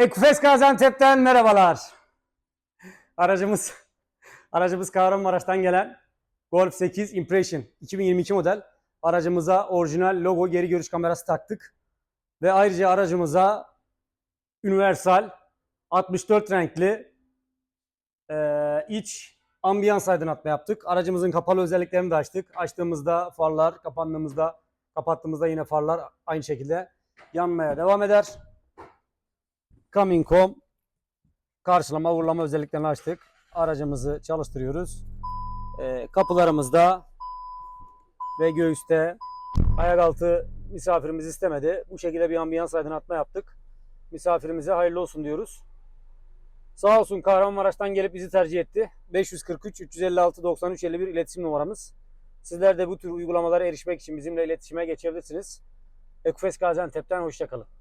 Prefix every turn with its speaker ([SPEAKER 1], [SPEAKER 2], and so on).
[SPEAKER 1] Ekufes Gaziantep'ten merhabalar. Aracımız aracımız Kahramanmaraş'tan gelen Golf 8 Impression 2022 model. Aracımıza orijinal logo geri görüş kamerası taktık. Ve ayrıca aracımıza universal 64 renkli eee, iç ambiyans aydınlatma yaptık. Aracımızın kapalı özelliklerini de açtık. Açtığımızda farlar, kapandığımızda, kapattığımızda yine farlar aynı şekilde yanmaya devam eder. Coming.com karşılama vurulama özelliklerini açtık. Aracımızı çalıştırıyoruz. Ee, kapılarımızda ve göğüste ayak altı misafirimiz istemedi. Bu şekilde bir ambiyans aydınlatma yaptık. Misafirimize hayırlı olsun diyoruz. Sağ olsun Kahramanmaraş'tan gelip bizi tercih etti. 543 356 93 51 iletişim numaramız. Sizler de bu tür uygulamalara erişmek için bizimle iletişime geçebilirsiniz. Ekufes Gaziantep'ten hoşçakalın.